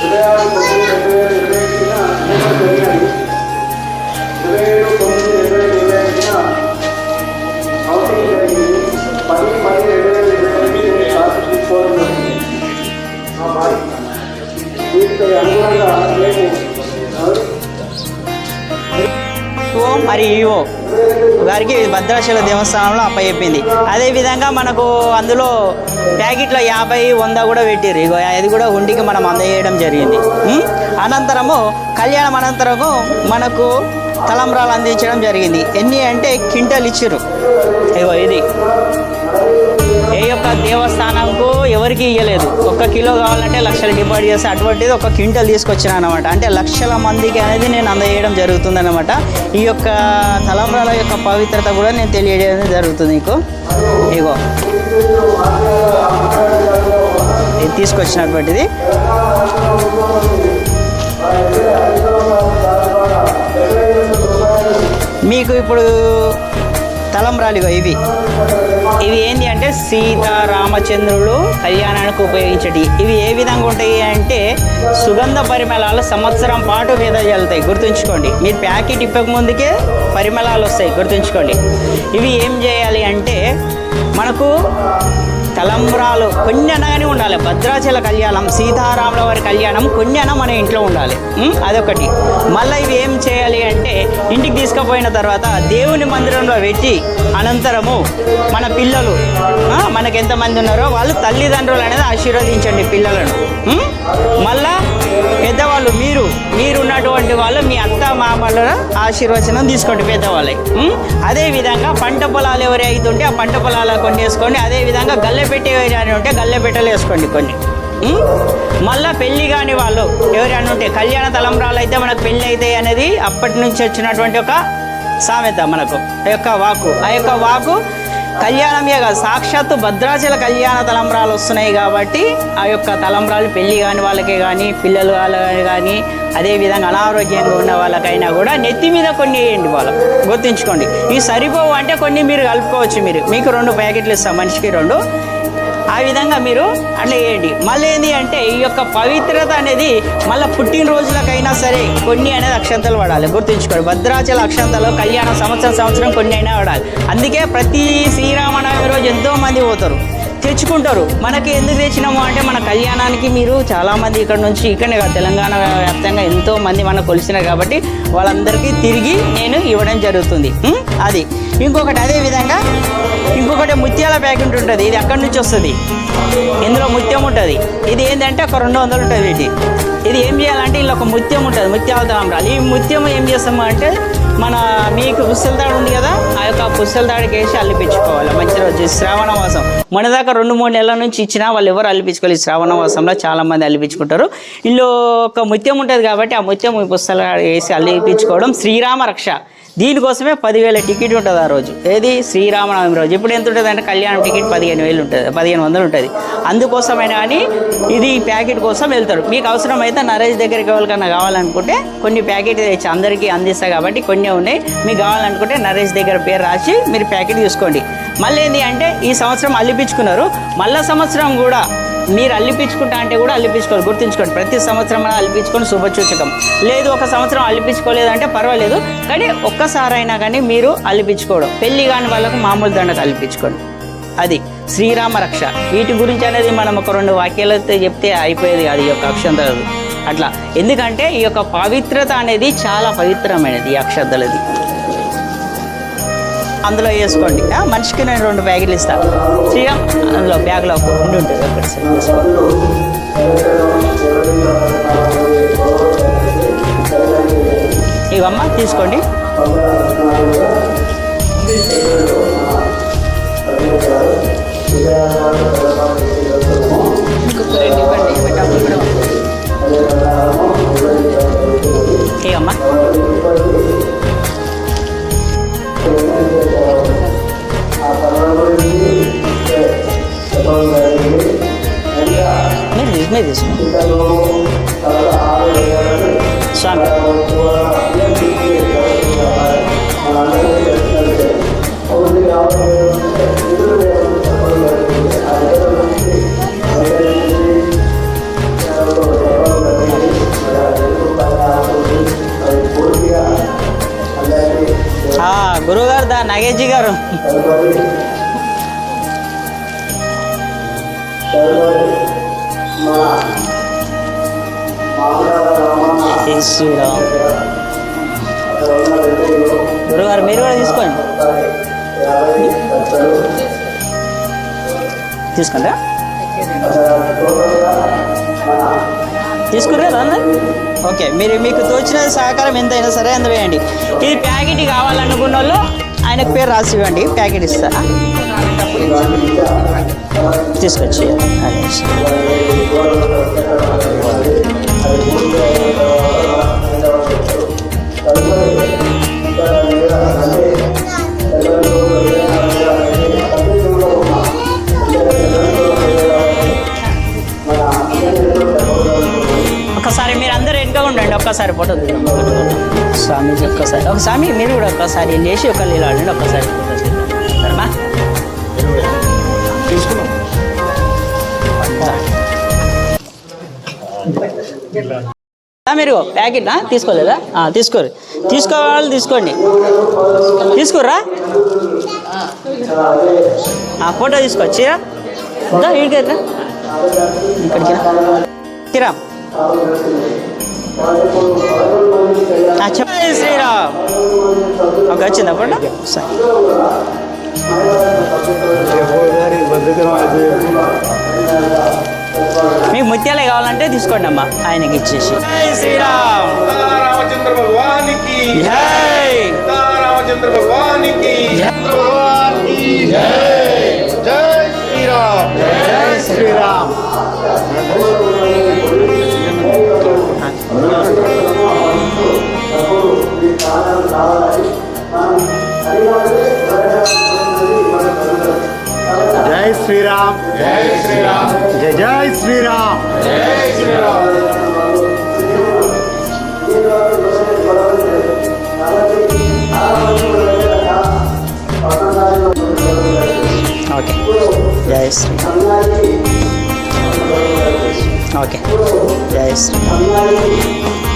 ఉదయాలు తొమ్మిది రెండు వేల ఇరవై ఒకటిన జరిగాయి ఇరవై ఏడు తొమ్మిది రెండు వేల ఇరవై ఐదున కౌంటింగ్ జరిగింది పది పది రెండు వేల ఇరవై ఎనిమిది క్లాసు తీసుకోవడం జరిగింది ఆ బాయ్ వీటికి అనుగుణంగా మేము ఓ మరి గారికి భద్రాచల దేవస్థానంలో అప్పచెప్పింది. అదేవిధంగా మనకు అందులో ప్యాకెట్లో యాభై వంద కూడా పెట్టిర్రు. ఇగో అది కూడా ఉండికి మనం అందజేయడం జరిగింది. అనంతరము కళ్యాణం అనంతరము మనకు తలంబ్రాలు అందించడం జరిగింది. ఎన్ని అంటే క్వింటల్ ఇచ్చిర్రు. ఇగో ఇది. ఏ యొక్క దేవస్థానంకు ఎవరికి ఇవ్వలేదు ఒక్క కిలో కావాలంటే లక్షలు డిమాండ్ చేస్తే అటువంటిది ఒక క్వింటల్ తీసుకొచ్చిన అనమాట అంటే లక్షల మందికి అనేది నేను అందజేయడం జరుగుతుంది అనమాట ఈ యొక్క తలంబ్రాల యొక్క పవిత్రత కూడా నేను తెలియజేయడం జరుగుతుంది నీకు. ఇగో. ఇది తీసుకొచ్చినటువంటిది. మీకు ఇప్పుడు తలంబ్రాలు ఇవి. ఇవి ఏంటి అంటే సీతారామచంద్రులు కళ్యాణానికి ఉపయోగించేటివి ఇవి ఏ విధంగా ఉంటాయి అంటే సుగంధ పరిమళాలు సంవత్సరం పాటు మీద వెళ్తాయి. గుర్తుంచుకోండి. మీరు ప్యాకెట్ ఇప్పక ముందుకే పరిమళాలు వస్తాయి. గుర్తుంచుకోండి. ఇవి ఏం చేయాలి అంటే మనకు తలంబ్రాలు కొన్ని అనగానే ఉండాలి. భద్రాచల కళ్యాణం సీతారాముల వారి కళ్యాణం కొన్ని అన మన ఇంట్లో ఉండాలి. అదొకటి. మళ్ళీ ఇవి ఏం చేయాలి అంటే ఇంటికి తీసుకుపోయిన తర్వాత దేవుని మందిరంలో పెట్టి అనంతరము మన పిల్లలు మనకు ఎంతమంది ఉన్నారో వాళ్ళు తల్లిదండ్రులు అనేది ఆశీర్వదించండి పిల్లలను. మళ్ళీ ఉన్నటువంటి వాళ్ళు మీ అత్త మామల ఆశీర్వచనం తీసుకోండి పెద్దవాళ్ళకి అదే విధంగా పంట పొలాలు ఎవరు అవుతుంటే ఆ పంట పొలాలు కొన్ని వేసుకోండి అదే విధంగా గల్లె పెట్టేవి ఎవరైనా ఉంటే గల్లె పెట్టలు వేసుకోండి కొన్ని. మళ్ళీ మళ్ళా కాని వాళ్ళు ఎవరైనా ఉంటే కళ్యాణ తలంబ్రాలు అయితే మనకు పెళ్ళి అవుతాయి అనేది అప్పటి నుంచి వచ్చినటువంటి ఒక సామెత మనకు. ఆ యొక్క వాకు ఆ యొక్క వాకు కళ్యాణమే కాదు సాక్షాత్తు భద్రాచల కళ్యాణ తలంబ్రాలు వస్తున్నాయి కాబట్టి ఆ యొక్క తలంబ్రాలు పెళ్ళి కాని వాళ్ళకే కానీ పిల్లలు వాళ్ళకి కానీ అదేవిధంగా అనారోగ్యంగా ఉన్న వాళ్ళకైనా కూడా నెత్తి మీద కొన్ని వేయండి వాళ్ళకు. గుర్తుంచుకోండి. ఇవి సరిపోవు అంటే కొన్ని మీరు కలుపుకోవచ్చు మీరు. మీకు రెండు ప్యాకెట్లు ఇస్తాం. మనిషికి రెండు. ఆ విధంగా మీరు అట్లా చేయండి. మళ్ళీ ఏంటి అంటే ఈ యొక్క పవిత్రత అనేది మళ్ళీ పుట్టినరోజులకైనా సరే కొన్ని అనేది అక్షంతలు పడాలి గుర్తుంచుకోండి. భద్రాచల అక్షంతలు కళ్యాణం సంవత్సరం సంవత్సరం కొన్ని అయినా పడాలి అందుకే ప్రతి శ్రీరామనవమి రోజు ఎంతో మంది పోతారు. తెచ్చుకుంటారు. మనకి ఎందుకు తెచ్చినాము అంటే మన కళ్యాణానికి మీరు చాలామంది ఇక్కడ నుంచి ఇక్కడనే కాదు తెలంగాణ వ్యాప్తంగా ఎంతో మంది మనకు కొలిసినారు కాబట్టి వాళ్ళందరికీ తిరిగి నేను ఇవ్వడం జరుగుతుంది. అది. ఇంకొకటి అదే విధంగా ఇంకొకటి ముత్యాల ప్యాకెట్ ఉంటుంది ఇది అక్కడి నుంచి వస్తుంది. ఇందులో ముత్యం ఉంటుంది. ఇది ఏంటంటే ఒక రెండు వందలు ఉంటుంది వీటి. ఒక ముత్యం ఉంటుంది ముత్యాల తలంబ్రాలు ఈ ముత్యం ఏం చేస్తాము అంటే మన మీకు పుస్తల తాడు ఉంది కదా ఆ యొక్క పుస్తల తాడికి వేసి అల్లిపించుకోవాలి. మంచి రోజు. శ్రావణ మాసం. మన దాకా రెండు మూడు నెలల నుంచి ఇచ్చినా వాళ్ళు ఎవరు అల్లిపించుకోవాలి శ్రావణ మాసంలో చాలామంది అల్లిపించుకుంటారు. ఇందులో ఒక ముత్యం ఉంటుంది కాబట్టి ఆ ముత్యం ఈ పుస్తల వేసి అల్లిపించుకోవడం శ్రీరామ రక్ష. దీనికోసమే పదివేల టికెట్ ఉంటుంది ఆ రోజు. ఏది? శ్రీరామనవమి రోజు. ఇప్పుడు ఎంత ఉంటుంది అంటే కళ్యాణం టికెట్ పదిహేను వేలు ఉంటుంది పదిహేను వందలు ఉంటుంది. అందుకోసమైనా కానీ ఇది ప్యాకెట్ కోసం వెళ్తారు మీకు అవసరమైతే నరేష్ దగ్గరికి ఎవరికన్నా కావాలనుకుంటే కొన్ని ప్యాకెట్ తెచ్చి అందరికీ అందిస్తా కాబట్టి కొన్ని ఉన్నాయి. మీకు కావాలనుకుంటే నరేష్ దగ్గర పేరు రాసి మీరు ప్యాకెట్ తీసుకోండి. మళ్ళీ ఏంటి అంటే ఈ సంవత్సరం అల్లిపించుకున్నారు. మళ్ళా సంవత్సరం కూడా మీరు అల్లిపించుకుంటా అంటే కూడా అల్లిపించుకోవాలి గుర్తుంచుకోండి. ప్రతి సంవత్సరం అల్లిపించుకొని శుభసూచకం. లేదు ఒక సంవత్సరం అల్లిపించుకోలేదంటే పర్వాలేదు. కానీ ఒక్కసారైనా కానీ మీరు అల్లిపించుకోవడం. పెళ్ళి కాని వాళ్ళకు మామూలు దండకు అల్లిపించుకోండి అది శ్రీరామ రక్ష. వీటి గురించి అనేది మనం ఒక రెండు వాక్యాలతో చెప్తే అయిపోయేది అది యొక్క అక్షంతలు. అట్లా. ఎందుకంటే ఈ యొక్క పవిత్రత అనేది చాలా పవిత్రమైనది ఈ అందులో వేసుకోండి. మనిషికి నేను రెండు బ్యాగులు ఇస్తాను శ్రీరామ్ అందులో బ్యాగ్లో ఒక ఉండి ఉంటుంది. ఒకటి ఇవమ్మ తీసుకోండి. ఇంకొక రెండు ఇవ్వండి. ఇవమ్మా నాగేష్జీ గారు. శ్రీరామ్. గురుగారు మీరు కూడా తీసుకోండి. తీసుకుంటా తీసుకుర్రా అన్న ఓకే మీరు మీకు తోచిన సహకారం ఎంతైనా సరే అందులో వేయండి ఇది ప్యాకెట్ కావాలనుకున్న వాళ్ళు ఆయనకు పేరు రాసి ఇవ్వండి. ప్యాకెట్ ఇస్తారా? తీసుకొచ్చి ఉండండి ఒక్కసారి ఫోటో దిగండి స్వామీజీ ఒక్కసారి. ఒక స్వామి మీరు కూడా ఒక్కసారి లేచి ఒక నీళ్ళు ఆడండి ఒక్కసారి ఫోటో సరేనా? మీరు ప్యాకెట్నా తీసుకోలేదా? తీసుకోరు. తీసుకోవాలి తీసుకోండి. తీసుకోర్రా? ఫోటో తీసుకొచ్చిరా ఇక్కడికి ఇక్కడికి రా. శ్రీరామ్. ఆ, ఒక సరే. మీకు ముత్యాలే కావాలంటే తీసుకోండి అమ్మా. ఆయనకి ఇచ్చేసి. శ్రీరామ్. జై శ్రీరామ్ జై శ్రీరామ్ జై జై శ్రీరామ్ జై శ్రీరామ్ ఓకే జై శ్రీరామ్ ఓకే జై శ్రీరామ్